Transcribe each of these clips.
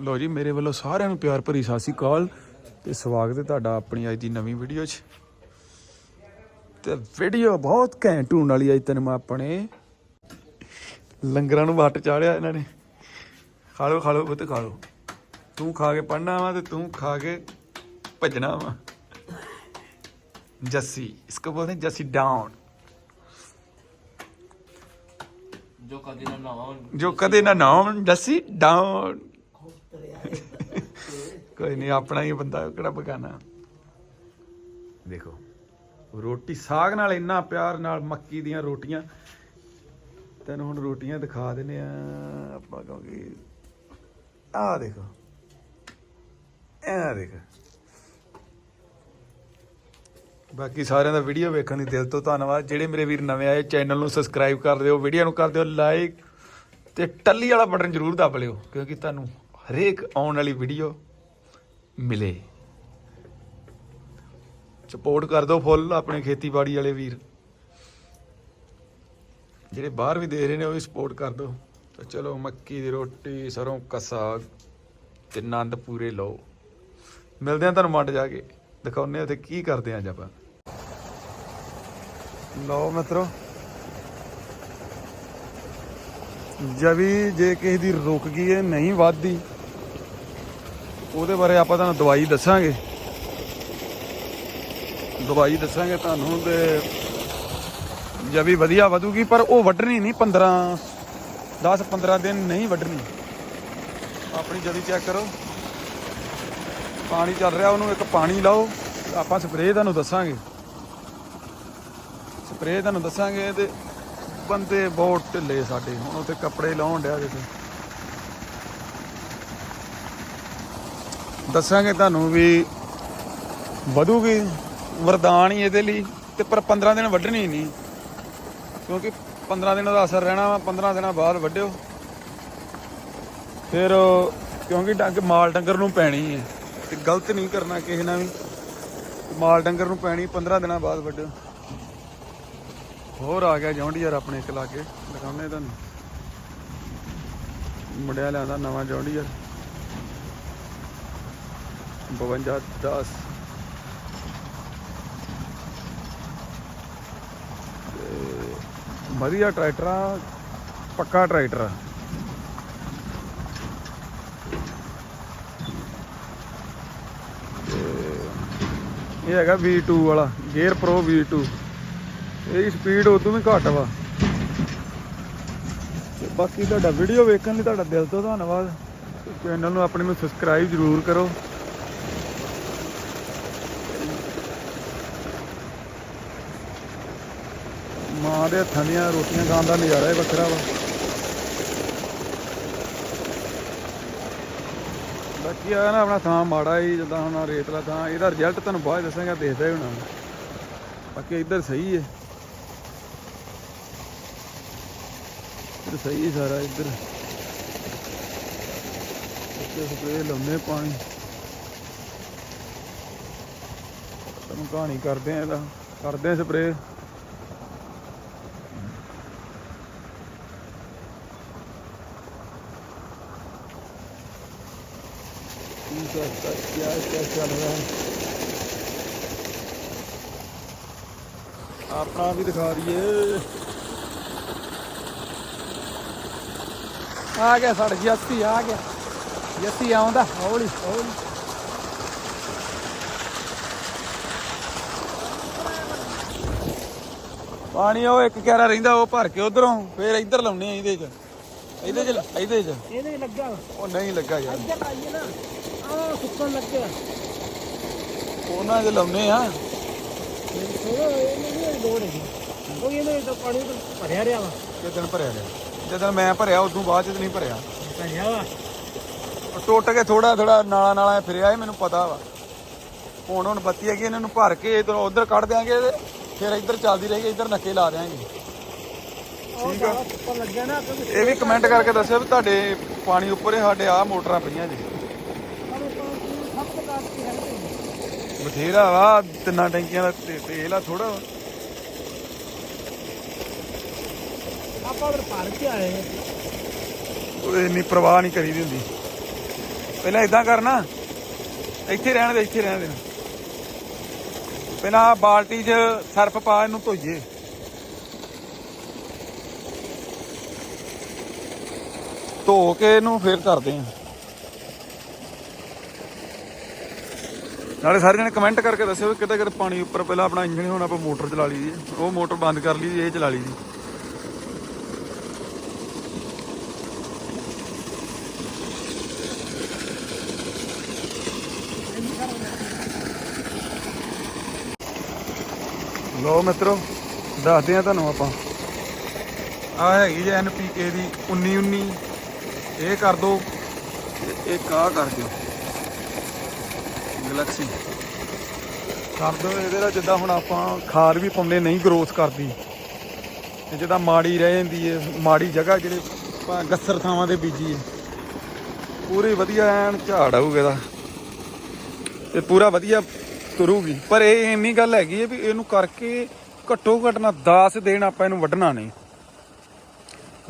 ਲੋ ਜੀ ਮੇਰੇ ਵੱਲੋਂ ਸਾਰਿਆਂ ਨੂੰ ਪਿਆਰ ਭਰੀ ਸਤਿ ਸ੍ਰੀ ਅਕਾਲ ਤੇ ਸਵਾਗਤ ਹੈ ਤੁਹਾਡਾ ਆਪਣੀ ਅੱਜ ਦੀ ਨਵੀਂ ਵੀਡੀਓ 'ਚ। ਤੇ ਵੀਡੀਓ ਬਹੁਤ ਘੈਂਟ ਵਾਲੀ ਅੱਜ ਤੈਨੂੰ ਮੈਂ ਆਪਣੇ। ਲੰਗਰਾਂ ਨੂੰ ਵਟ ਚਾੜਿਆ ਇਹਨਾਂ ਨੇ। ਖਾ ਲੋ ਖਾ ਲੋ ਪੁੱਤ ਖਾ ਲੋ ਤੂੰ ਖਾ ਕੇ ਪੜਨਾ ਵਾ ਤੇ ਤੂੰ ਖਾ ਕੇ ਭੱਜਣਾ ਵਾ। ਜੱਸੀ ਇਸਕੋ ਬੋਲਦੇ ਜੱਸੀ ਡਾਊਨ। ਜੋ ਕਦੇ ਨਾ ਨਾਉਣ ਜੋ ਕਦੇ ਨਾ ਨਾਉਣ ਜੱਸੀ ਡਾਊਨ। ਕੋਈ ਨਹੀਂ, ਆਪਣਾ ਹੀ ਬੰਦਾ, ਕਿਹੜਾ ਬਗਾਨਾ। ਦੇਖੋ, ਰੋਟੀ ਸਾਗ ਨਾਲ ਇੰਨਾ ਪਿਆਰ ਨਾਲ ਮੱਕੀ ਦੀਆਂ ਰੋਟੀਆਂ। ਤੈਨੂੰ ਹੁਣ ਰੋਟੀਆਂ ਦਿਖਾ ਦਿੰਨੇ ਆ, ਆਪਾਂ ਕਿਉਂਕਿ ਆ ਦੇਖੋ ਇਹ ਦੇਖ। ਬਾਕੀ ਸਾਰਿਆਂ ਦਾ ਵੀਡੀਓ ਵੇਖਣ ਲਈ ਦਿਲ ਤੋਂ ਧੰਨਵਾਦ। ਜਿਹੜੇ ਮੇਰੇ ਵੀਰ ਨਵੇਂ ਆਏ ਚੈਨਲ ਨੂੰ ਸਬਸਕ੍ਰਾਈਬ ਕਰ ਦਿਓ ਵੀਡੀਓ ਨੂੰ ਕਰ ਦਿਓ ਲਾਈਕ ਤੇ ਟੱਲੀ ਵਾਲਾ ਬਟਨ ਜ਼ਰੂਰ ਦੱਬ ਲਿਓ, ਕਿਉਂਕਿ ਤੁਹਾਨੂੰ ਹਰੇਕ ਆਉਣ ਵਾਲੀ ਵੀਡੀਓ ਮਿਲੇ। ਸਪੋਰਟ ਕਰ ਦਿਓ ਫੁੱਲ ਆਪਣੇ ਖੇਤੀਬਾੜੀ ਵਾਲੇ ਵੀਰ। ਜਿਹੜੇ ਬਾਹਰ ਵੀ ਦੇਖ ਰਹੇ ਨੇ, ਉਹ ਵੀ ਸਪੋਰਟ ਕਰ ਦਿਓ। ਤਾਂ ਚਲੋ, ਮੱਕੀ ਦੀ ਰੋਟੀ, ਸਰੋਂ ਕਾ ਸਾਗ ਤੇ ਆਨੰਦ ਪੂਰੇ ਲਓ। ਮਿਲਦੇ ਆ ਤੁਹਾਨੂੰ ਮੰਡ ਜਾ ਕੇ। ਦਿਖਾਉਨੇ ਆ ਤੇ ਕੀ ਕਰਦੇ ਆ ਅੱਜ ਆਪਾਂ। ਲਓ ਮਿੱਤਰੋ ਜਵੀ ਜੇ ਕਿਸੇ ਦੀ ਰੁਕ ਗਈ ਹੈ, ਨਹੀਂ ਵੱਧਦੀ, ਉਹਦੇ ਬਾਰੇ ਆਪਾਂ ਤੁਹਾਨੂੰ ਦਵਾਈ ਦੱਸਾਂਗੇ। ਦਵਾਈ ਦੱਸਾਂਗੇ ਤੁਹਾਨੂੰ ਤੇ ਜਵੀ ਵਧੀਆ ਵਧੂਗੀ, ਪਰ ਉਹ ਵੱਢਣੀ ਨਹੀਂ 15 10 15 ਦਿਨ ਨਹੀਂ ਵੱਢਣੀ। ਆਪਣੀ ਜਵੀ ਚੈੱਕ ਕਰੋ। ਪਾਣੀ ਚੱਲ ਰਿਹਾ, ਉਹਨੂੰ ਇੱਕ ਪਾਣੀ ਲਾਓ, ਆਪਾਂ ਸਪਰੇਅ ਤੁਹਾਨੂੰ ਦੱਸਾਂਗੇ। ਸਪਰੇਅ ਤੁਹਾਨੂੰ ਦੱਸਾਂਗੇ ਤੇ ਬੰਦੇ ਬਹੁਤ ਢਿੱਲੇ ਸਾਡੇ, ਹੁਣ ਉੱਥੇ ਕੱਪੜੇ ਲਾਉਣ ਡਿਆ ਕਿਤੇ ਦੱਸਾਂਗੇ ਤੁਹਾਨੂੰ ਵੀ ਵਧੂਗੀ ਵਰਦਾਨ ਹੀ ਇਹਦੇ ਲਈ, ਤੇ ਪਰ 15 ਦਿਨ ਵੱਢਣੀ ਨਹੀਂ। ਕਿਉਂਕਿ 15 ਦਿਨਾਂ ਦਾ ਅਸਰ ਰਹਿਣਾ ਵਾ 15 ਦਿਨਾਂ ਬਾਅਦ ਵੱਢਿਓ। ਫਿਰ ਕਿਉਂਕਿ ਡੰਗ, ਮਾਲ ਡੰਗਰ ਨੂੰ ਪੈਣੀ ਹੈ। ਤੇ ਗਲਤ ਨਹੀਂ ਕਰਨਾ ਕਿਸੇ ਨਾਲ ਵੀ। ਮਾਲ ਡੰਗਰ ਨੂੰ ਪੈਣੀ 15 ਦਿਨਾਂ ਬਾਅਦ ਵੱਢਿਓ। ਹੋਰ ਆ ਗਿਆ ਜੌਂਡੀਅਰ ਆਪਣੇ ਇੱਕ ਲਾਗੇ ਦਿਖਾਉਂਦੇ ਤੁਹਾਨੂੰ। ਮੁੰਡਿਆ ਲਿਆਂਦਾ ਨਵਾਂ ਜੌਂਡੀਅਰ। 52 10 ਵਧੀਆ ਟਰੈਕਟਰ ਆ ਪੱਕਾ ਟਰੈਕਟਰ। ਆ ਇਹ ਹੈਗਾ V2 ਵਾਲਾ ਗੇਅਰ ਪ੍ਰੋ V2 ਇਹਦੀ ਸਪੀਡ ਉਦੋਂ ਵੀ ਘੱਟ ਵਾ। ਤੇ ਬਾਕੀ ਤੁਹਾਡਾ ਵੀਡੀਓ ਵੇਖਣ ਲਈ ਤੁਹਾਡਾ ਦਿਲ ਤੋਂ ਧੰਨਵਾਦ। ਚੈਨਲ ਨੂੰ ਆਪਣੇ ਨੂੰ ਸਬਸਕ੍ਰਾਈਬ ਜ਼ਰੂਰ ਕਰੋ। ਮਾਂ ਦੇ ਹੱਥਾਂ ਦੀਆਂ ਰੋਟੀਆਂ ਖਾਣ ਦਾ ਨਜ਼ਾਰਾ ਹੀ ਵੱਖਰਾ ਵਾ। ਬਾਕੀ ਆ ਨਾ ਆਪਣਾ ਥਾਂ ਮਾੜਾ ਹੀ, ਜਿੱਦਾਂ ਹੁਣ ਰੇਤਲਾ ਥਾਂ, ਇਹਦਾ ਰਿਜ਼ਲਟ ਤੁਹਾਨੂੰ ਬਾਅਦ ਦੱਸਾਂਗਾ, ਦੇਖਦਾ ਹੀ ਹੋਣਾ। ਬਾਕੀ ਇੱਧਰ ਸਹੀ ਹੈ। ਇੱਧਰ ਸਹੀ ਹੈ ਸਾਰਾ ਇੱਧਰ ਇੱਥੇ ਸਪਰੇ ਲਾਉਂਦੇ ਪਾਣੀ ਤੁਹਾਨੂੰ ਕਹਾਣੀ ਕਰਦੇ ਆ ਇਹਦਾ ਕਰਦੇ ਆ ਸਪਰੇ क्या क्या क्या चल रहा है ਆਪਣਾ ਵੀ ਦਿਖਾ ਦਈਏ ਆ ਗਿਆ ਸਾਡਾ ਜੱਸੀ ਆ ਗਿਆ। ਜੱਸੀ ਆਉਂਦਾ ਹੌਲੀ ਹੌਲੀ। ਪਾਣੀ ਉਹ ਇੱਕ ਕਿਆਰਾ ਰਹਿੰਦਾ ਉਹ ਭਰ ਕੇ ਉਧਰੋਂ ਫੇਰ ਇੱਧਰ ਲਾਉਣੇ ਆ ਇਹਦੇ ਚ। ਇਹਦੇ ਚ ਇਹਦੇ ਚ। ਇਹਦੇ ਲੱਗਾ। ਉਹ ਨਹੀਂ ਲੱਗਾ ਯਾਰ। ਇੱਧਰ ਆਈਏ ਨਾ। ਆ ਸੁੱਕਣ ਲੱਗਿਆ। ਉਹਨਾਂ ਦੇ ਲਾਉਣੇ ਆ। ਇਹਨੂੰ ਨਹੀਂ ਲੋੜ ਹੈਗੀ। ਉਹ ਇਹਦੇ ਤਾਂ ਪਾਣੀ ਭਰਿਆ ਰਿਹਾ ਵਾ। ਕਿਦਨ ਭਰਿਆ ਲਿਆ ਜਦੋਂ ਮੈਂ ਭਰਿਆ ਉਦੋਂ ਬਾਅਦ ਚ ਨਹੀਂ ਭਰਿਆ। ਭਰਿਆ ਵਾ? ਉਹ ਟੁੱਟ ਕੇ ਥੋੜਾ ਥੋੜਾ ਨਾਲਾ ਨਾਲਾ ਫਿਰਿਆ ਇਹ ਮੈਨੂੰ ਪਤਾ ਵਾ। ਹੁਣ ਹੁਣ ਬੱਤੀ ਹੈਗੀ ਇਹਨਾਂ ਨੂੰ ਭਰ ਕੇ ਇਧਰ ਉਧਰ ਕੱਢ ਦਿਆਂਗੇ ਫਿਰ ਇੱਧਰ ਚੱਲਦੀ ਰਹੇਗੀ ਇੱਧਰ ਨੱਕੇ ਲਾ ਦਿਆਂਗੇ। ਠੀਕ ਆ। ਇਹ ਵੀ ਕਮੈਂਟ ਕਰਕੇ ਦੱਸਿਓ ਵੀ ਤੁਹਾਡੇ ਪਾਣੀ ਉੱਪਰ ਹੀ ਸਾਡੇ ਆ ਮੋਟਰਾਂ ਪਈਆਂ ਜੀ। ਬਥੇਰਾ ਵਾ ਤਿੰਨਾਂ ਟੈਂਕੀਆਂ ਦਾ ਤੇਲ ਆ ਥੋੜਾ ਆਪਾਂ ਫਿਰ ਭਰ ਕੇ ਆਏ ਉਹ ਇੰਨੀ ਪ੍ਰਵਾਹ ਨਹੀਂ ਕਰੀਦੀ ਹੁੰਦੀ। ਪਹਿਲਾਂ ਇਦਾਂ ਕਰਨਾ ਇੱਥੇ ਰਹਿਣ ਦੇ, ਇੱਥੇ ਰਹਿਣ ਦੇ। ਪਹਿਲਾਂ ਬਾਲਟੀ 'ਚ ਸਰਫ ਪਾ ਇਹਨੂੰ ਧੋਈਏ। ਧੋ ਕੇ ਇਹਨੂੰ ਫੇਰ ਕਰਦੇ ਆ। ਨਾਲੇ ਸਾਰੇ ਜਣੇ ਕਮੈਂਟ ਕਰਕੇ ਦੱਸਿਓ ਕਿਤੇ ਕਿਤੇ ਪਾਣੀ ਉੱਪਰ ਪਹਿਲਾਂ ਆਪਣਾ ਇੰਜਣ ਹੁਣ ਆਪਾਂ ਮੋਟਰ ਚਲਾ ਲਈ ਜੀ ਉਹ ਮੋਟਰ ਬੰਦ ਕਰ ਲਈ ਇਹ ਚਲਾ ਲਈ ਲੋ ਮਿੱਤਰੋ, ਦੱਸਦੇ ਆ ਤੁਹਾਨੂੰ ਆਪਾਂ। ਆ ਹੈਗੀ ਜੀ ਐਨਪੀਕੇ ਦੀ 19 19 ਇਹ ਕਰ ਦੋ। ਤੇ ਇੱਕ ਆ ਕਰ ਦਿਓ। ਗਲੈਕਸੀ ਕਰ ਦੋ ਇਹਦੇ ਨਾਲ ਜਿੱਦਾਂ ਹੁਣ ਆਪਾਂ ਖਾਦ ਵੀ ਪਾਉਂਦੇ, ਨਹੀਂ ਗਰੋਥ ਕਰਦੀ। ਤੇ ਜਿੱਦਾਂ ਮਾੜੀ ਰਹਿ ਜਾਂਦੀ ਹੈ ਮਾੜੀ ਜਗ੍ਹਾ ਜਿਹੜੇ ਆਪਾਂ ਗੱਸਰ ਥਾਵਾਂ ਦੇ ਬੀਜੀ ਹੈ ਪੂਰੀ ਵਧੀਆ ਐਨ ਝਾੜ ਆਊਗਾ ਇਹਦਾ। ਤੇ ਪੂਰਾ ਵਧੀਆ ਤੁਰੂਗੀ ਪਰ ਇਹ ਇੰਨੀ ਗੱਲ ਹੈਗੀ ਹੈ ਵੀ ਇਹਨੂੰ ਕਰਕੇ ਘੱਟੋ ਘੱਟ ਨਾ 10 ਦਿਨ ਆਪਾਂ ਇਹਨੂੰ ਵੱਢਣਾ ਨਹੀਂ।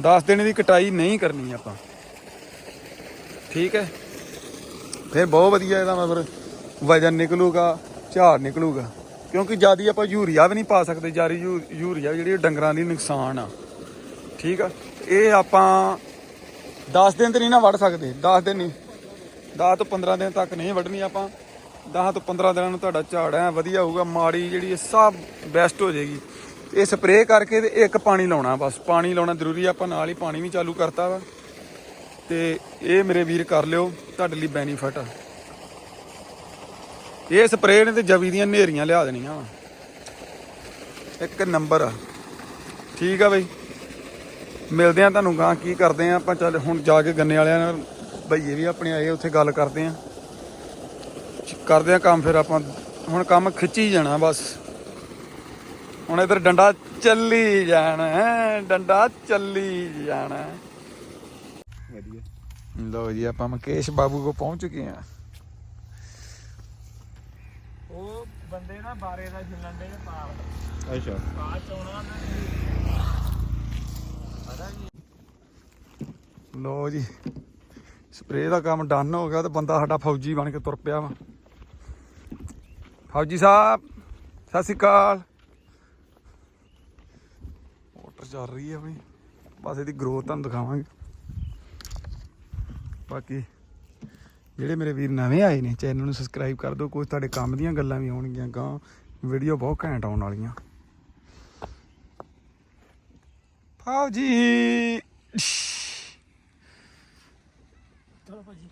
10 ਦਿਨ ਦੀ ਕਟਾਈ ਨਹੀਂ ਕਰਨੀ ਆਪਾਂ। ਠੀਕ ਹੈ? ਫਿਰ ਬਹੁਤ ਵਧੀਆ ਇਹਦਾ ਮਤਲਬ ਵਜਨ ਨਿਕਲੂਗਾ, ਝਾੜ ਨਿਕਲੂਗਾ। ਕਿਉਂਕਿ ਜਿਆਦੀ ਆਪਾਂ ਯੂਰੀਆ ਵੀ ਨਹੀਂ ਪਾ ਸਕਦੇ ਜਾਰੀ ਯੂ- ਯੂਰੀਆ ਜਿਹੜੀ ਡੰਗਰਾਂ ਦੀ ਨੁਕਸਾਨ ਆ। ਠੀਕ ਆ? ਇਹ ਆਪਾਂ 10 ਦਿਨ ਤੇ ਨਹੀਂ ਨਾ ਵੱਢ ਸਕਦੇ 10 ਦਿਨ ਨਹੀਂ। 10 ਤੋਂ 15 ਦਿਨ ਤੱਕ ਨਹੀਂ ਵੱਢਣੀ ਆਪਾਂ। 10 ਤੋਂ 15 ਦਿਨਾਂ ਨੂੰ ਤੁਹਾਡਾ ਝਾੜ ਐ ਵਧੀਆ ਹੋਊਗਾ, ਮਾੜੀ ਜਿਹੜੀ ਸਭ ਬੈਸਟ ਹੋ ਜਾਏਗੀ। ਇਹ ਸਪਰੇਅ ਕਰਕੇ ਤੇ ਇੱਕ ਪਾਣੀ ਲਾਉਣਾ ਬਸ। ਪਾਣੀ ਲਾਉਣਾ ਜ਼ਰੂਰੀ ਆਪਾਂ ਨਾਲ ਹੀ ਪਾਣੀ ਵੀ ਚਾਲੂ ਕਰਤਾ ਵਾ। ਤੇ ਇਹ ਮੇਰੇ ਵੀਰ ਕਰ ਲਿਓ, ਤੁਹਾਡੇ ਲਈ ਬੈਨੀਫਿਟ ਆ। ਇਹ ਸਪਰੇਅ ਨੇ ਤੇ ਜਵੀ ਦੀਆਂ ਨੇਰੀਆਂ ਲਿਆ ਦੇਣੀਆਂ ਵਾ। ਇੱਕ ਨੰਬਰ ਆ। ਠੀਕ ਆ ਬਈ। ਮਿਲਦੇ ਆ ਤੁਹਾਨੂੰ ਗਾਂ ਕੀ ਕਰਦੇ ਆ ਆਪਾਂ। ਚੱਲ ਹੁਣ ਜਾ ਕੇ ਗੰਨੇ ਵਾਲਿਆਂ ਨਾਲ, ਭਈਏ ਵੀ ਆਪਣੇ ਆਏ, ਉੱਥੇ ਗੱਲ ਕਰਦੇ ਆ। ਕਰਦੇ ਆ ਕੰਮ ਫਿਰ ਆਪਾਂ ਹੁਣ ਕੰਮ ਖਿੱਚੀ ਜਾਣਾ ਬਸ। ਹੁਣ ਇਧਰ ਡੰਡਾ ਚੱਲੀ ਜਾਣਾ ਹੈ, ਡੰਡਾ ਚੱਲੀ ਜਾਣਾ। ਵਧੀਆ। ਲੋ ਜੀ ਆਪਾਂ ਮਕੇਸ਼ ਬਾਬੂ ਕੋ ਪਹੁੰਚ ਚੁੱਕੇ ਆ। ਉਹ ਬੰਦੇ ਨਾ ਬਾਰੇ ਦਾ ਛਿੱਲਣ ਦੇ ਪਾਲ ਅੱਛਾ। ਬਾਅਦ ਚ ਆਉਣਾ ਲੋ ਜੀ ਸਪਰੇਅ ਦਾ ਕੰਮ ਡਨ ਹੋ ਗਿਆ ਤੇ ਬੰਦਾ ਸਾਡਾ ਫੌਜੀ ਬਣ ਕੇ ਤੁਰ ਪਿਆ ਵਾ। ਫੌਜੀ ਸਾਹਿਬ, ਸਤਿ ਸ਼੍ਰੀ ਅਕਾਲ। ਮੋਟਰ ਚੱਲ ਰਹੀ ਹੈ ਬਈ। ਬਸ ਇਹਦੀ ਗਰੋਥ ਤੁਹਾਨੂੰ ਦਿਖਾਵਾਂਗੇ। ਬਾਕੀ ਜਿਹੜੇ ਮੇਰੇ ਵੀਰ ਨਵੇਂ ਆਏ ਨੇ, ਚੈਨਲ ਨੂੰ ਸਬਸਕ੍ਰਾਈਬ ਕਰ ਦਿਓ। ਕੁਝ ਤੁਹਾਡੇ ਕੰਮ ਦੀਆਂ ਗੱਲਾਂ ਵੀ ਆਉਣਗੀਆਂ ਗਾਂ ਵੀਡੀਓ ਬਹੁਤ ਘੈਂਟ ਆਉਣ ਵਾਲੀਆਂ। ਫੌਜੀ! ਚਲੋ ਭਾਜੀ।